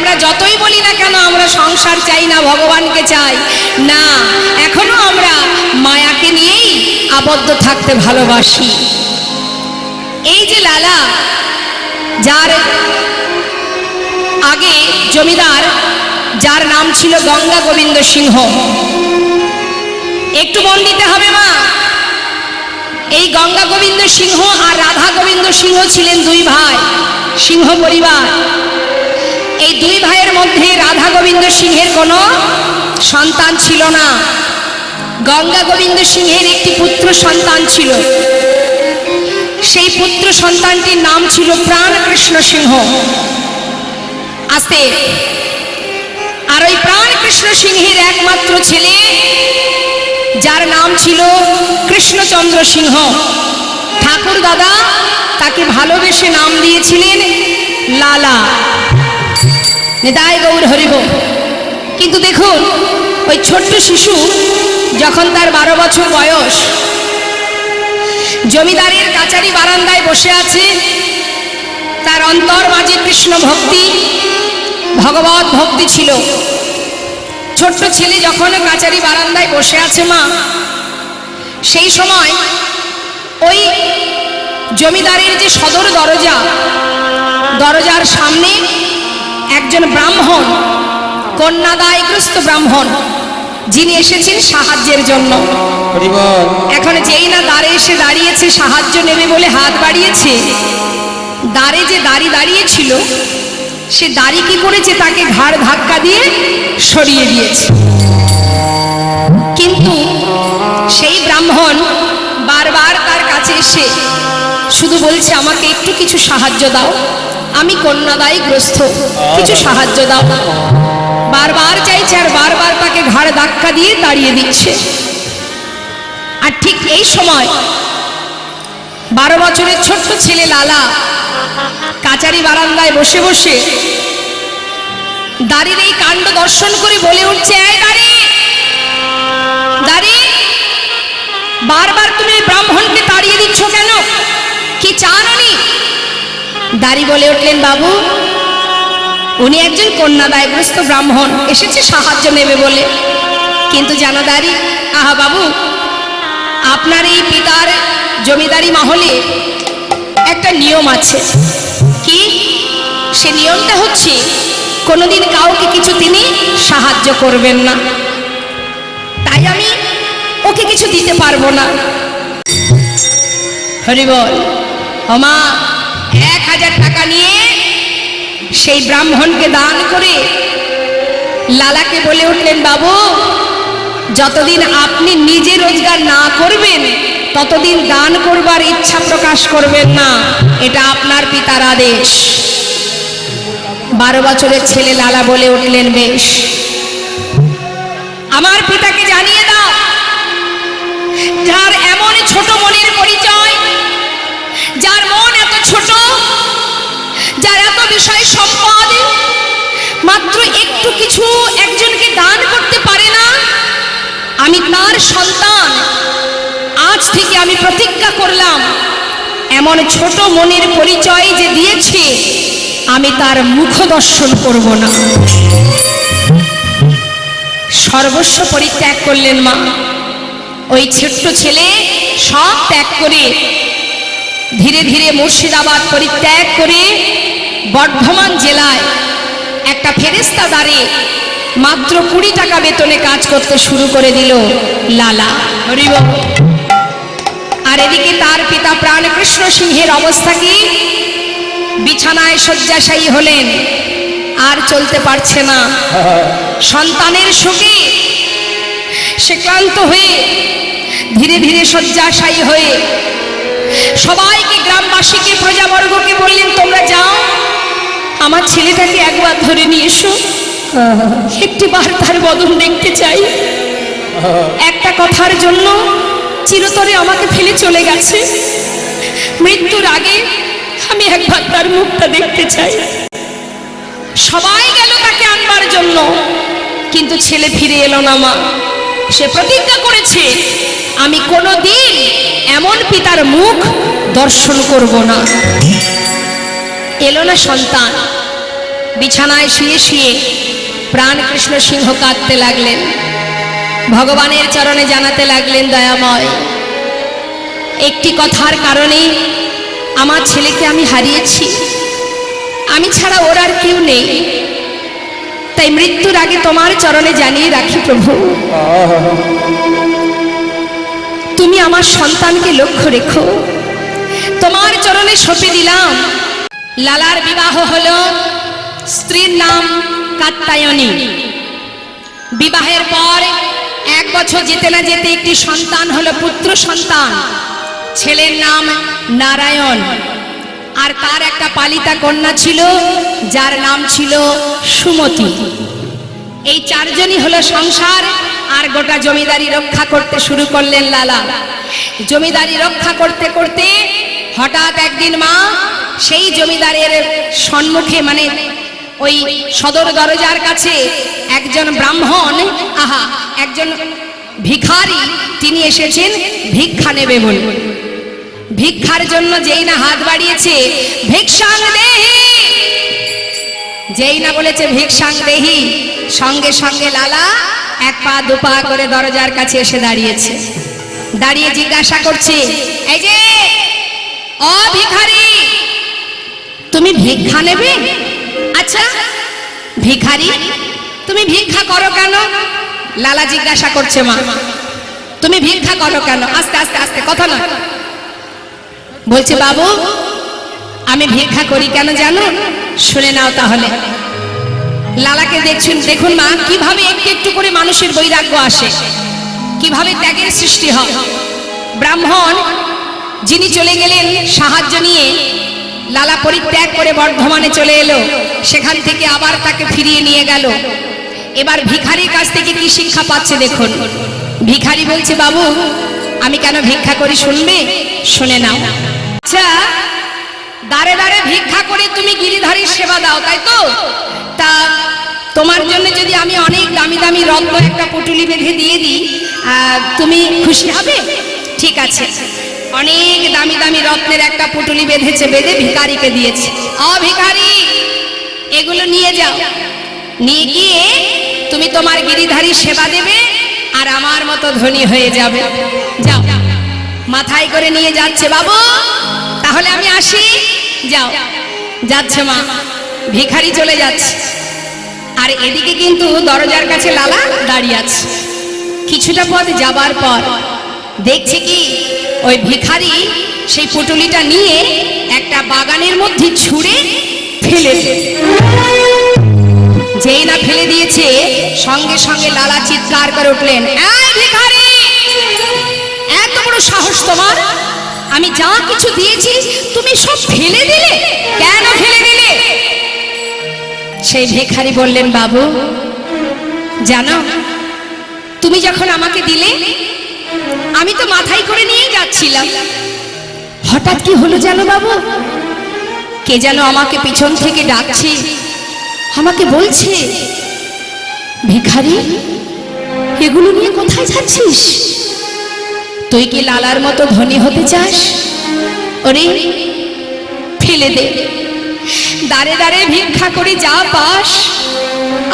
আমরা যতই বলি না কেন, আমরা সংসার চাই না, ভগবানকে চাই। না, এখনও আমরা মায়াকে নিয়েই আবদ্ধ থাকতে ভালোবাসি। এই যে লালা, যার আগে জমিদার, যার নাম ছিল গঙ্গা গোবিন্দ সিংহ। একটু মন দিতে হবে মা। এই গঙ্গা গোবিন্দ সিংহ আর রাধা গোবিন্দ সিংহ ছিলেন দুই ভাই, সিংহ পরিবার। এই দুই ভাইয়ের মধ্যে রাধা গোবিন্দ সিংহের কোনো সন্তান ছিল না। গঙ্গা গোবিন্দ সিংহের একটি পুত্র সন্তান ছিল। সেই পুত্র সন্তানটির নাম ছিল প্রাণ কৃষ্ণ সিংহ। আস্তে। আর ওই প্রাণ কৃষ্ণ সিংহের একমাত্র ছেলে, যার নাম ছিল কৃষ্ণচন্দ্র সিংহ। ঠাকুর দাদা তাকে ভালোবেসে নাম দিয়েছিলেন লালা। নিতাই গৌর হরিব। কিন্তু দেখুন, ওই ছোট্ট শিশু যখন তার বারো বছর বয়স, জমিদারের কাচারি বারান্দায় বসে আছে, তার অন্তর মাঝে কৃষ্ণ ভক্তি, ভগবত ভক্তি ছিল। ছোট্ট ছেলে যখন কাচারি বারান্দায় বসে আছে মা, সেই সময় ওই জমিদারের যে সদর দরজা, দরজার সামনে একজন ব্রাহ্মণ কন্যাদায়গ্রস্ত ব্রাহ্মণ যিনি এসেছেন সাহায্যের জন্য। এখন যেই না দ্বারে এসে দাঁড়িয়েছে সাহায্য নেবে বলে হাত বাড়িয়েছে। দাঁড়ে যে দাড়ি দাঁড়িয়েছিল সে দাড়ি কি করেছে তাকে ঘাড় ধাক্কা দিয়ে সরিয়ে দিয়েছে। কিন্তু সেই ব্রাহ্মণ বারবার তার কাছে এসে শুধু বলছে আমাকে একটু কিছু সাহায্য দাও। আমি কন্যাদায়ী গ্রস্ত কিছু সাহায্য দাও। বারবার চাইছে আর বারবার তাকে ঘাড় ধাক্কা দিয়ে দাঁড়িয়ে দিচ্ছে। আর ঠিক এই সময় বারো বছরের ছোট্ট ছেলে লালা কাচারি বারান্দায় বসে বসে দাড়ির এই কাণ্ড দর্শন করে বলে উঠছে দাড়ি! বারবার তুমি ব্রাহ্মণকে তাড়িয়ে দিচ্ছ কেন? কি চান দাড়ি বলে উঠলেন, বাবু, উনি একজন কন্যাদায়গ্রস্ত ব্রাহ্মণ। এসেছে, সাহায্য নেবে বলে। কিন্তু জানা দাড়ি, আহা বাবু, আপনার এই পিতার জমিদারি মহলে একটা নিয়ম আছে। কি? সে নিয়মটা হচ্ছে, কোনোদিন কাউকে কিছু তিনি সাহায্য করবেন না। তাই আমি ওকে কিছু দিতে পারব না। হরিবল হমা সেই ব্রাহ্মণকে দান করে লালাকে বলে উঠলেন, বাবু, যতদিন আপনি নিজে রোজগার না করবেন, ততদিন দান করবার ইচ্ছা প্রকাশ করবেন না। এটা আপনার পিতার আদেশ। বারো বছরের ছেলে লালা বলে উঠলেন, বেশ, আমার পিতাকে জানিয়ে দাও, যার এমন ছোট মনের পরিচয়, যার মন এত ছোট বিষয় সম্পদ। মাত্র একটু কিছু একজনকে দান করতে পারে না। আমি তার সন্তান। আজ থেকে আমি প্রতিজ্ঞা করলাম, এমন ছোট মনের পরিচয় যে দিয়েছে, আমি তার মুখ দর্শন করব না। সর্বস্ব পরিত্যাগ করলেন মা। ওই ছোট্ট ছেলে সব ত্যাগ করে, ধীরে ধীরে মুর্শিদাবাদ পরিত্যাগ করে বর্ধমান জেলায় একটা ফেরেস্তা দ্বারে মাত্র কুড়ি টাকা বেতনে কাজ করতে শুরু করে দিল লালা। হরিব আর এদিকে তার পিতা প্রাণকৃষ্ণ সিংহের অবস্থা কি? বিছানায় শয্যাশায়ী হলেন আর চলতে পারছে না। সন্তানের শোকে সে ক্লান্ত হয়ে ধীরে ধীরে শয্যাশায়ী হয়ে সবাইকে গ্রামবাসীকে প্রজাবর্গকে বললেন তোমরা যাও আমার ছেলেটাকে একবার ধরে নিয়ে এসো। একটি বার তার বদন দেখতে চাই। একটা কথার জন্য চিরতরে আমাকে ফেলে চলে গেছে। মৃত্যুর আগে আমি একবার তার মুখটা দেখতে চাই। সবাই গেল তাকে আনবার জন্য। কিন্তু ছেলে ফিরে এলো না মা। সে প্রতিজ্ঞা করেছে, আমি কোনো দিন এমন পিতার মুখ দর্শন করব না। এলো না সন্তান। বিছানায় শুয়ে শুয়ে প্রাণ কৃষ্ণ সিংহ কাঁদতে লাগলেন। ভগবানের চরণে জানাতে লাগলেন, দয়াময়, একটি কথার কারণে আমার ছেলেকে আমি হারিয়েছি। আমি ছাড়া ওর আর কেউ নেই। তাই মৃত্যুর আগে তোমার চরণে জানিয়ে রাখি প্রভু। তুমি আমার সন্তানকে লক্ষ্য রেখো। তোমার চরণে সঁপে দিলাম। লালার বিবাহ হল স্ত্রীর নাম কাত্তায়নী। বিবাহের পর এক বছর যেতে না যেতে একটি সন্তান হলো পুত্র সন্তান। ছেলের নাম নারায়ণ। আর তার একটা পালিতা কন্যা ছিল, যার নাম ছিল সুমতি। এই চারজনই হলো সংসার, আর গোটা জমিদারি রক্ষা করতে শুরু করলেন লালা। জমিদারি রক্ষা করতে করতে হঠাৎ একদিন মা সেই জমিদারের সম্মুখে মানে ওই সদর দরজার কাছে একজন ব্রাহ্মণ, আহা, একজন ভিখারি, তিনি এসেছেন, ভিক্ষা নেবে বলে। ভিক্ষার জন্য যেই না হাত বাড়িয়েছে, ভিক্ষাং দেহি! যেই না বলেছে, ভিক্ষাং দেহি! সঙ্গে সঙ্গে লালা এক পা দু পা করে দরজার কাছে এসে দাঁড়িয়েছে। দাঁড়িয়ে জিজ্ঞাসা করছে, এই যে ও ভিখারি তুমি ভিক্ষা নেবে? আচ্ছা ভিখারি, তুমি ভিক্ষা করো কেন? লালা জিজ্ঞাসা করছে মা। তুমি ভিক্ষা করো কেন? আস্তে আস্তে আস্তে, কথা নয়। বলছে, বাবু, আমি ভিক্ষা করি কেন জানো? শুনে নাও তাহলে। লালাকে দেখছেন, দেখুন মা, কীভাবে একটু একটু করে মানুষের বৈরাগ্য আসে। কীভাবে ত্যাগের সৃষ্টি হয়। ব্রাহ্মণ যিনি চলে গেলেন সাহায্য নিয়ে, লালা পরিত্যাগ করে বর্ধমানে চলে এলো। সেখান থেকে আবার তাকে ফিরিয়ে নিয়ে গেল। এবার ভিখারির কাছ থেকে কি শিক্ষা পাচ্ছে দেখুন। ভিখারি বলছে, বাবু, আমি কেন ভিক্ষা করি শুনবে? শুনে নাও। আচ্ছা দাঁড়ে দাঁড়ে ভিক্ষা করে তুমি গিরিধারীর সেবা দাও, তাই তো? তা তোমার জন্য যদি আমি অনেক দামি দামি রত্ন একটা পুটুলি বেঁধে দিয়ে দিই তুমি খুশি হবে? ঠিক আছে। অনেক দামি দামি রত্নের একটা পুটুলি বেঁধেছে, বেঁধে ভিখারিকে দিয়েছে। অ এগুলো নিয়ে যাও। নিয়ে গিয়ে তুমি তোমার গিরিধারী সেবা দেবে আর আমার মতো ধনী হয়ে যাবে। যাও। মাথায় করে নিয়ে যাচ্ছে বাবু। তাহলে আমি আসি। যাও। যাচ্ছে মা। ভিখারি চলে যাচ্ছে। আর এদিকে কিন্তু দরজার কাছে লালা দাঁড়িয়ে আছে। কিছুটা পথ যাবার পর দেখছে কি ওই ভিখারি সেই পুটুলিটা নিয়ে একটা বাগানের মধ্যে ছুঁড়ে ফেলে যেই না ফেলে দিয়েছে, সঙ্গে সঙ্গে লালা চিৎকার করে উঠলেন এত বড় সাহস তোমার? আমি যা কিছু দিয়েছি, তুমি সব ফেলে দিলে? কেন ফেলে দিলে? সেই ভিখারি বললেন, বাবু, জানো, তুমি যখন আমাকে দিলে আমি তো মাথায় করে নিয়েই যাচ্ছিলাম। হঠাৎ কি হলো জানো বাবু? কে যেন আমাকে পিছন থেকে ডাকছে। আমাকে বলছে ভিখারি এগুলো নিয়ে কোথায় যাচ্ছিস? তুই কি লালার মতো ধনী হতে চাস? ওরে ফেলে দে। দাঁড়ে দাঁড়ে ভিক্ষা করে যা পাস।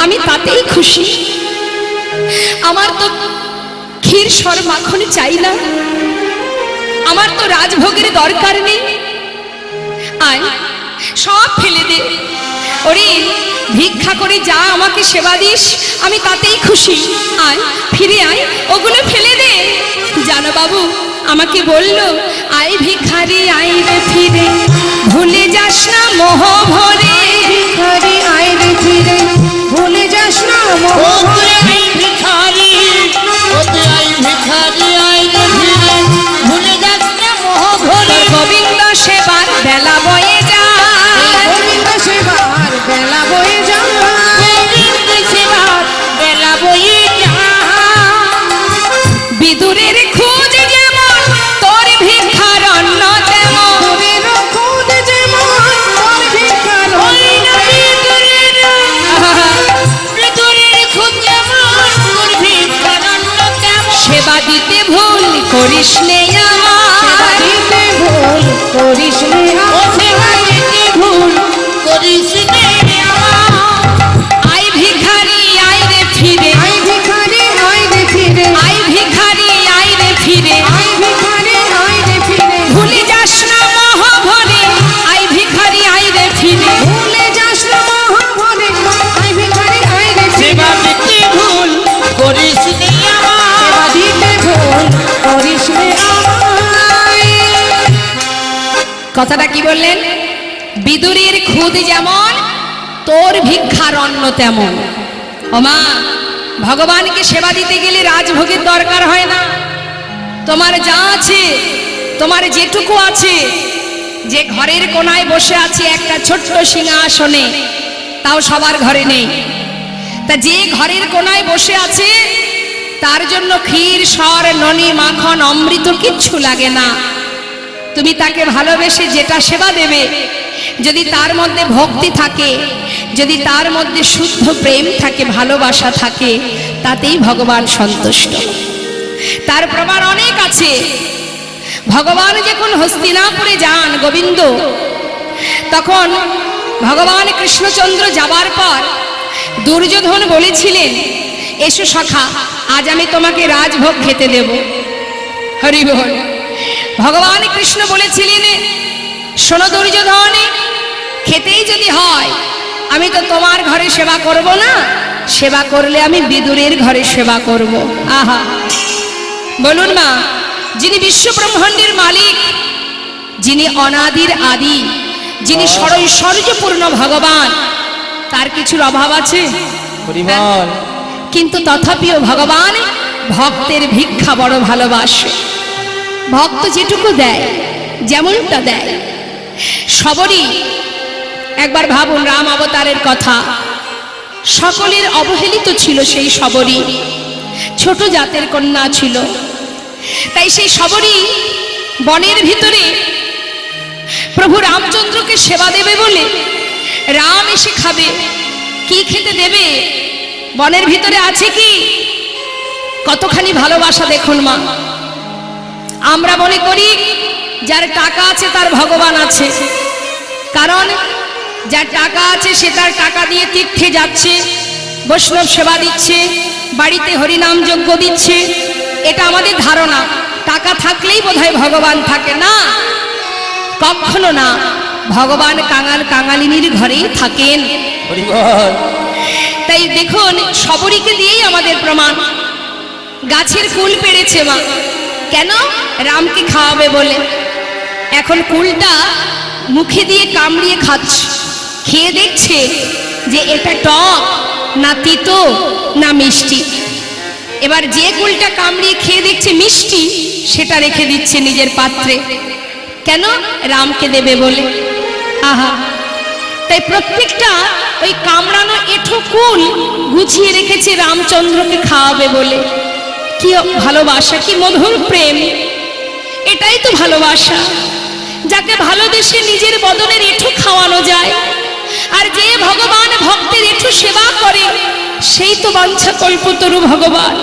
আমি তাতেই খুশি। আমার তো ক্ষীর স্বর মাখন চাই না আমার তো রাজভোগের দরকার নেই। আয় সব ফেলে দে। ওরে ভিক্ষা করে যা আমাকে সেবা দিস আমি তাতেই খুশি। আয় ফিরে আয় ওগুলো ফেলে দে। জানো বাবু আমাকে বলল আয় ভিখারি আয় রে ফিরে। ভুলে যাস না মোহ ভরে ভিখারি আয় রে ফিরে। ভুলে যাস না মোহ আই ভিখারি ভিখারি কথাটা কি বললেন? বিদুরের খুদ যেমন, তোর ভিক্ষার অন্ন তেমন। ওমা ভগবানকে সেবা দিতে গেলে রাজভোগের দরকার হয় না। তোমার যা আছে, তোমার যেটুকু আছে, যে ঘরের কোনায় বসে আছে একটা ছোট্ট সিংহাসনে, তাও সবার ঘরে নেই। তা যে ঘরের কোনায় বসে আছে, তার জন্য ক্ষীর, সর, ননি, মাখন, অমৃত কিচ্ছু লাগে না। তুমি তাকে ভালোবেসে যেটা সেবা দেবে, যদি তার মধ্যে ভক্তি থাকে, যদি তার মধ্যে শুদ্ধ প্রেম থাকে, ভালোবাসা থাকে, তাতেই ভগবান সন্তুষ্ট। তার প্রমাণ অনেক আছে। ভগবান যখন হস্তিনাপুরে যান গোবিন্দ, তখন ভগবান কৃষ্ণচন্দ্র যাবার পর দুর্যোধন বলেছিলেন, এসো সখা, আজ আমি তোমাকে রাজভোগ খেতে দেব। হরি বল ভগবান কৃষ্ণ বলেছিলেন শোনো দুর্যোধন খেতেই যদি হয় আমি তো তোমার ঘরে সেবা করব না সেবা করলে আমি বিদুরের ঘরে সেবা করব। আহা। বলুন মা যিনি বিশ্ব ব্রহ্মাণ্ডের মালিক যিনি অনাদির আদি যিনি সরৈশ্বর্যপূর্ণ ভগবান তার কিছুর অভাব আছে? হরিবল কিন্তু তথাপিও ভগবান ভক্তের ভিক্ষা বড় ভালোবাসে। ভক্ত যেটুকু দেয়, যেমনটা দেয়। সবরই একবার ভাবুন রাম অবতারের কথা। সকলের অবহেলিত ছিল সেই সবরই। ছোট জাতের কন্যা ছিল। তাই সেই সবরই বনের ভিতরে প্রভু রামচন্দ্রকে সেবা দেবে বলে রাম এসে খাবে। কি খেতে দেবে? বনের ভিতরে আছে কি? কতখানি ভালোবাসা দেখুন মা। আমরা মনে করি যার টাকা আছে তার ভগবান আছে। কারণ যার টাকা আছে সে তার টাকা দিয়ে তীর্থে যাচ্ছে বৈষ্ণব সেবা দিচ্ছে বাড়িতে হরিনাম যজ্ঞ দিচ্ছে। এটা আমাদের ধারণা। টাকা থাকলেই বোধহয় ভগবান থাকে না? কখনো না। ভগবান কাঙাল কাঙালিনীর ঘরেই থাকেন। তাই দেখুন সবরীকে দিয়েই আমাদের প্রমাণ। গাছের কুল পেড়েছে মা। কেন? রামকে খাওয়াবে বলে। এখন কুলটা মুখে দিয়ে কামড়িয়ে খাচ্ছে। খেয়ে দেখছে যে এটা টক, না তিতো, না মিষ্টি। এবার যে কুলটা কামড়িয়ে খেয়ে দেখছে মিষ্টি, সেটা রেখে দিচ্ছে নিজের পাত্রে। কেন? রামকে দেবে বলে। আহা! তাই প্রত্যেকটা ওই কামড়ানো এঠো কুল গুছিয়ে রেখেছে রামচন্দ্রকে খাওয়াবে বলে। কি ভালোবাসা কি মধুর প্রেম। এটাই তো ভালোবাসা। যাকে ভালোবেসে নিজের বদনের এঠো খাওয়ানো যায় আর যে ভগবান ভক্তের এঠো সেবা করে সেই তো বাঞ্ছা কল্পতরু ভগবান।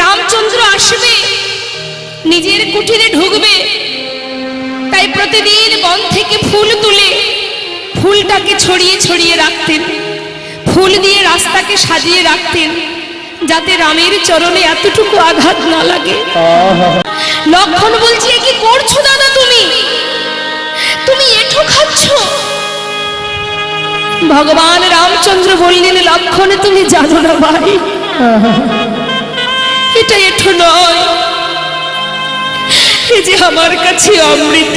রামচন্দ্র আসবে নিজের কুটিরে ঢুকবে তাই প্রতিদিন বন থেকে ফুল তুলে ফুলটাকে ছড়িয়ে ছড়িয়ে রাখতেন। ফুল দিয়ে রাস্তাকে সাজিয়ে রাখতেন। যাতে রামের চরণে এতটুকু আঘাত না লাগে। লক্ষণ বলছি কি করছ দাদা তুমি? তুমি এঠো খাচ্ছ? ভগবান রামচন্দ্র বললেন, লক্ষণে, তুমি জানো না ভাই। এটা এঠো নয়। এ যে আমার কাছে অমৃত।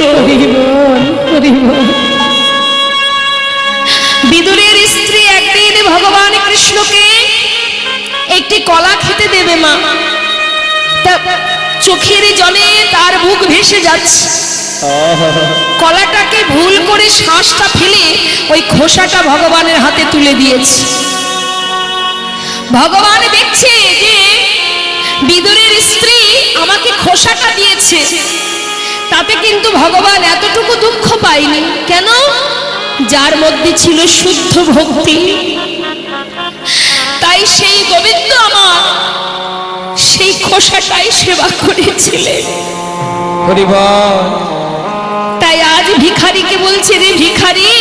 বিদুরের স্ত্রী একদিন ভগবান কৃষ্ণকে একটি কলা খেতে দেবে মা চোখের জলে তার বুক ভেসে যাচ্ছে। কলাটাকে ভুল করে শ্বাসটা ফেলে ওই খোসাটা ভগবানের হাতে তুলে দিয়েছে। ভগবান দেখছে যে বিদুরের স্ত্রী আমাকে খোসাটা দিয়েছে। তাতে কিন্তু ভগবান এতটুকু দুঃখ পায়নি। কেন? যার মধ্যে ছিল শুদ্ধ ভক্তি। তাই সেই গোবিন্দ আমার সেই খোসাটাই সেবা করেছিলেন। তাই আজ ভিখারিকে বলছে রে ভিখারি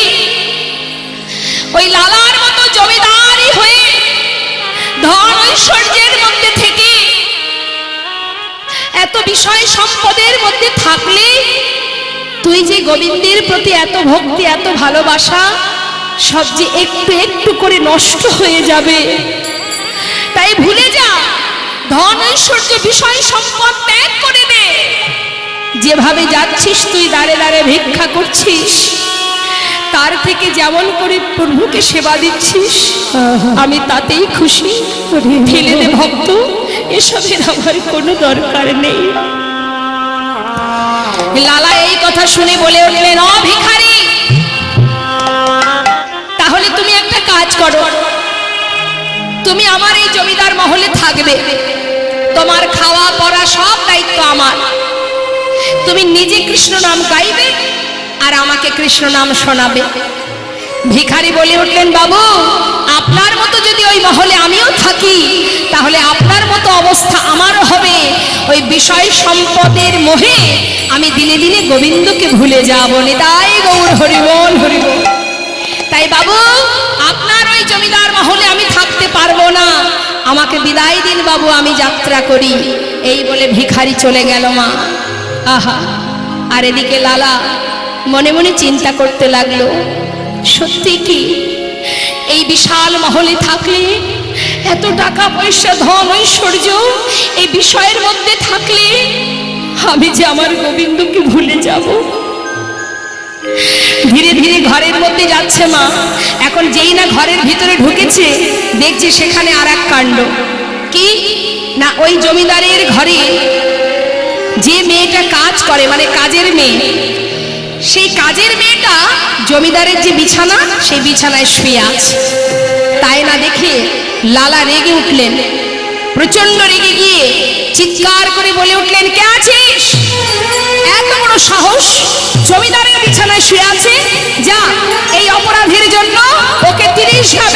ওই লালার মতো জমিদারি হয়ে ধন ঐশ্বর্যের মধ্যে থেকে এত বিষয় সম্পদের মধ্যে থাকলে তুই যে গোবিন্দের প্রতি এত ভক্তি এত ভালোবাসা সব যে একটু একটু করে নষ্ট হয়ে যাবে। তাই ভুলে যা ধন ঐশ্বর্য বিষয় সম্পদ ত্যাগ করে দে। যেভাবে যাচ্ছিস তুই দাঁড়ে দাঁড়ে ভিক্ষা করছিস তার থেকে যেমন করে প্রভুকে সেবা দিচ্ছিস আমি তাতেই খুশি। ফেলে দে ভক্ত এসবের আমার কোনো দরকার নেই। লালা এই কথা শুনে বলে উঠলেন অ ভিখারি তাহলে তুমি একটা কাজ করো। তুমি আমার এই জমিদার মহলে থাকবে। তোমার খাওয়া, পড়া সব দায়িত্ব আমার। তুমি নিজে কৃষ্ণ নাম গাইবে আর আমাকে কৃষ্ণ নাম শোনাবে। ভিখারি বলে উঠলেন, বাবু, আপনার মতো যদি ওই মহলে আমিও থাকি, তাহলে আপনার মতো অবস্থা আমারও হবে। ওই বিষয় সম্পদের মোহে আমি দিনে দিনে গোবিন্দকে ভুলে যাব। তাই গৌর, হরিবল হরিবল। তাই বাবু, আপনার ওই জমিদার মহলে আমি থাকতে পারব না। আমাকে বিদায় দিন বাবু, আমি যাত্রা করি। এই বলে ভিখারি চলে গেল মা। আহা, আর এদিকে লালা মনে মনে চিন্তা করতে লাগল। সত্যি কি? এই বিশাল মহলে থাকলে এত টাকা পয়সা, ধন, ঐশ্বর্য এই বিষয়ের মধ্যে থাকলে আমি যে আমার গোবিন্দকে ভুলে যাব। ধীরে ধীরে ঘরের মধ্যে যাচ্ছে মা। এখন যেই না ঘরের ভিতরে ঢুকেছে, দেখছে সেখানে আর এক কাণ্ড। কি? না, ওই জমিদারের ঘরে যে মেয়েটা কাজ করে মানে কাজের মেয়ে, সেই কাজের মেয়েটা জমিদারের যে বিছানা, সেই বিছানায় শুয়ে আছে। তাই না দেখে লালা রেগে উঠলেন। প্রচণ্ড রেগে গিয়ে চিৎকার করে বলে উঠলেন, কে আছিস? এত বড় সাহস। জমিদারের বিছানায় শুয়ে আছে। যা, এই অপরাধের জন্য ওকে তিরিশ কর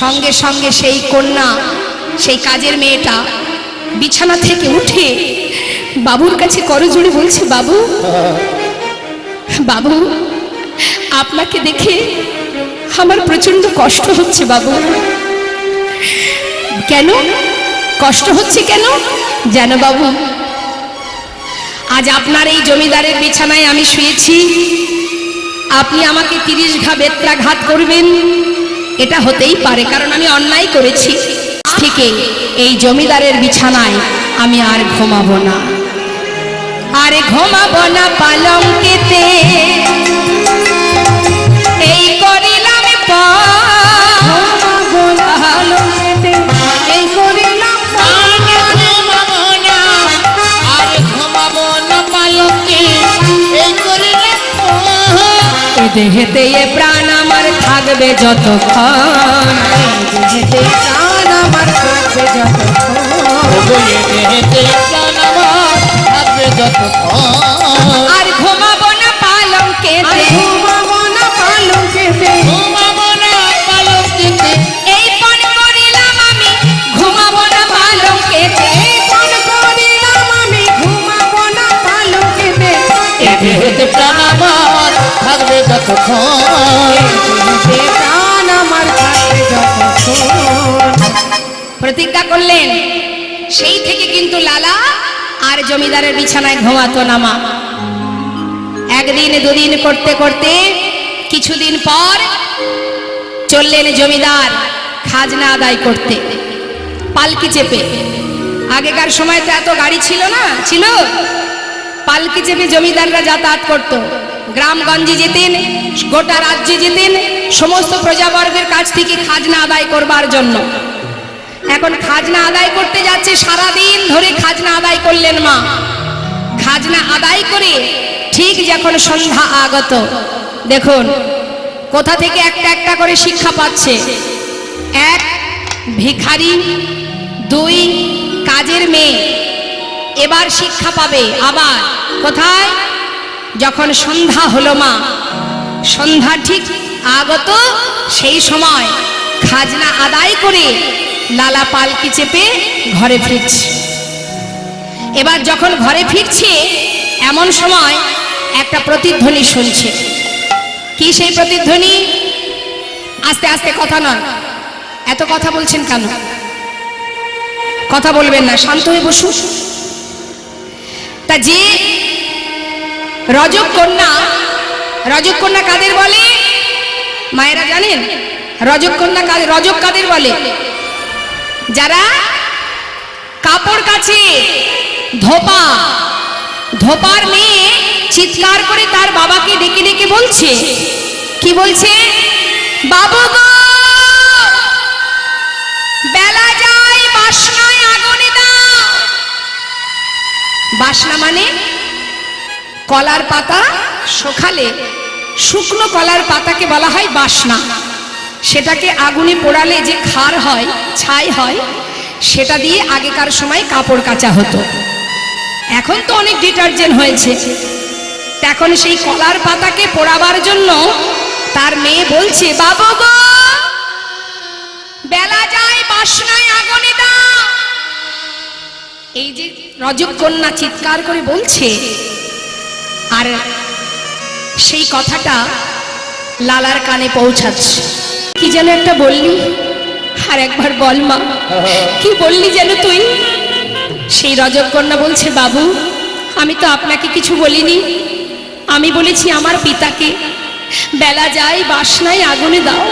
সঙ্গে সঙ্গে সেই কন্যা, সেই কাজের মেয়েটা বিছানা থেকে উঠে বাবুর কাছে করজোড়ে বলছে, বাবু বাবু, আপনাকে দেখে আমার প্রচণ্ড কষ্ট হচ্ছে, বাবু। কেন? কষ্ট হচ্ছে কেন? জানো বাবু, আজ আপনার এই জমিদারের বিছানায় আমি শুয়েছি। আপনি আমাকে তিরিশ ঘা বেত্রাঘাত করবেন। এটা হতেই পারে, কারণ আমি অন্যায় করেছি। থেকে এই জমিদারের বিছানায় আমি আর ঘুমাবো না। আর ঘুমাবো না পালঙ্কেতে। এই করিলাম আলোকেতে দেহেতে এ প্রাণ আমার থাকবে যতক্ষণ। যেতে প্রাণ আমার থাকবে যতক্ষণ দেহেতে প্রাণ আমার থাকবে যতক্ষণ আর ঘুমাবো না পালঙ্কে প্রতিজ্ঞা করলেন, সেই থেকে কিন্তু লালা আর জমিদারের বিছানায় ঘুমাতো না মা। একদিন দুদিন করতে করতে কিছুদিন পর চললেন জমিদার খাজনা আদায় করতে, পালকি চেপে। আগেকার সময় তো এত গাড়ি ছিল না, ছিল? পালকি চেপে জমিদাররা যাতায়াত করত। গ্রামগঞ্জে যেতেন, গোটা রাজ্যে যেতেন, সমস্ত প্রজাবর্গের কাছ থেকে খাজনা আদায় করবার জন্য। এখন খাজনা আদায় করতে যাচ্ছে সারা দিন ধরে খাজনা আদায় করলেন মা। খাজনা আদায় করে ঠিক যখন সন্ধ্যা আগত, দেখুন, কোথা থেকে একটা একটা করে শিক্ষা পাচ্ছে। এক, ভিখারি, দুই, কাজের মেয়ে। এবার শিক্ষা পাবে, আবার। কোথায়? যখন সন্ধ্যা হলো মা, সন্ধ্যা ঠিক আগত সেই সময় খাজনা আদায় করে লালা পালকি চেপে ঘরে ফিরছে। এবার যখন ঘরে ফিরছে, এমন সময় একটা প্রতিধ্বনি শুনছে। কি সেই প্রতিধ্বনি? আস্তে আস্তে কথা নয়। এত কথা বলছেন কেন? কথা বলবেন না, শান্ত হয়ে বসুন। তা যে রজক কন্যা রজক কন্যা কাদের বলে? মায়েরা জানেন? রজক কন্যা কাদের রজক কাদের বলে? যারা কাপড় কাছে ধোপা, ধোপার মেয়ে চিৎকার করে তার বাবাকে ডেকে ডেকে বলছে। কি বলছে? বাবু বেলা যায় বাসনায় আগুনে দাও। বাসনা মানে? কলার পাতা সকালে শুকনো কলার পাতাকে বলা হয় বাসনা। সেটাকে আগুনে পোড়ালে যে খার হয়, ছাই হয়, সেটা দিয়ে আগেকার সময় কাপড় কাচা হতো। এখন তো অনেক ডিটারজেন্ট হয়েছে। এখন সেই কলার পাতাকে পোড়াবার জন্য তার মেয়ে বলছে, বাবু বেলা যায়, বাসনায় আগুনে দাও। এই যে রজকন্যা চিৎকার করে বলছে আর সেই কথাটা লালার কানে পৌঁছাচ্ছে। কি যেন একটা বললি? আর একবার বল মা কি বললি যেন তুই? সেই রজকন্যা বলছে বাবু আমি তো আপনাকে কিছু বলিনি। আমি বলেছি আমার পিতাকে বেলা যায় বাসনায় আগুনে দাও।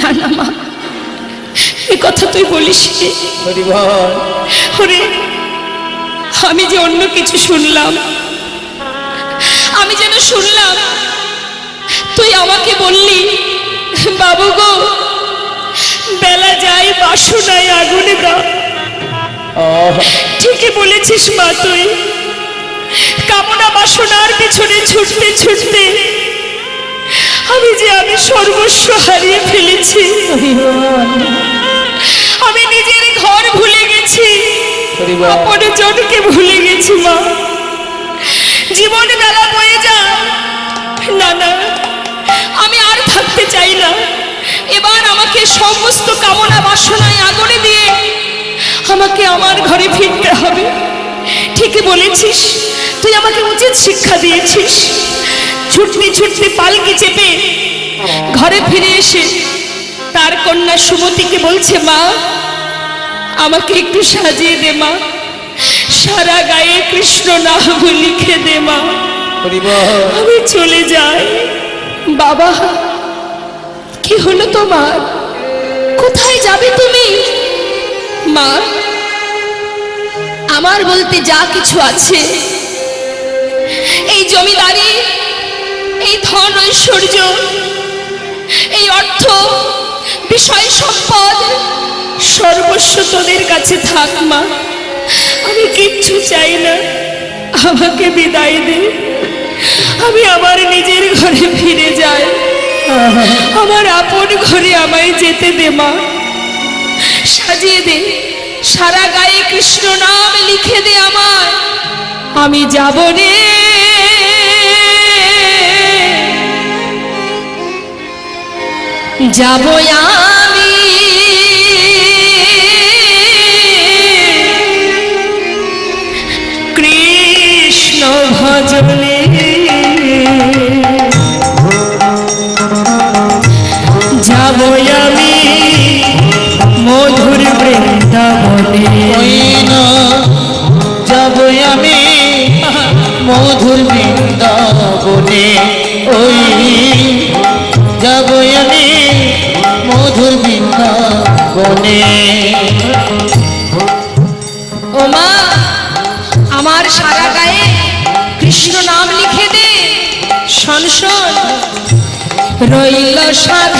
না না মা এ কথা তুই বলিস। ওরে আমি যে অন্য কিছু শুনলাম আমি যেন শুনলাম তুই আমাকে বললি বাবু গো বেলা যায় বাসনায় আগুনে দাও ঠিকই বলেছিস মা তুই। কামনা বাসনার পিছনে ছুটতে ছুটতে আমি যে আমি সর্বস্ব হারিয়ে ফেলেছি। আমি নিজের ঘর ভুলে গেছি। অপরজনকে ভুলে গেছি মা। না। আমি আর থাকতে চাই না। এবার আমাকে সমস্ত কামনা বাসনায় আগুনে দিয়ে আমাকে আমার ঘরে ফিরতে হবে। ঠিকই বলেছিস, তুই আমাকে উচিত শিক্ষা দিয়েছিস। ছুটতে ছুটতে পালকি চেপে ঘরে ফিরে এসে তার কন্যা সুমতিকে বলছে, মা, আমাকে একটু সাজিয়ে দে মা। সারা গায়ে কৃষ্ণ নাম লিখে দে মা। আমি চলে যাই। বাবা, কি হলো তোমার? কোথায় যাবে তুমি? মা, আমার বলতে যা কিছু আছে। এই জমিদারি, এই ধন ঐশ্বর্য এই অর্থ, বিষয় সম্পদ, সর্বস্ব তোদের কাছে থাক, মা। আমি কিচ্ছু চাই না। আমাকে বিদায় দে। আমি আমার নিজের ঘরে ফিরে যাই। আমার আপন ঘরে আমায় যেতে দে মা। সাজিয়ে দে, সারা গায়ে কৃষ্ণ নাম লিখে দে আমার আমি যাব রে। যাব আমি। কৃষ্ণ ভজনে deixar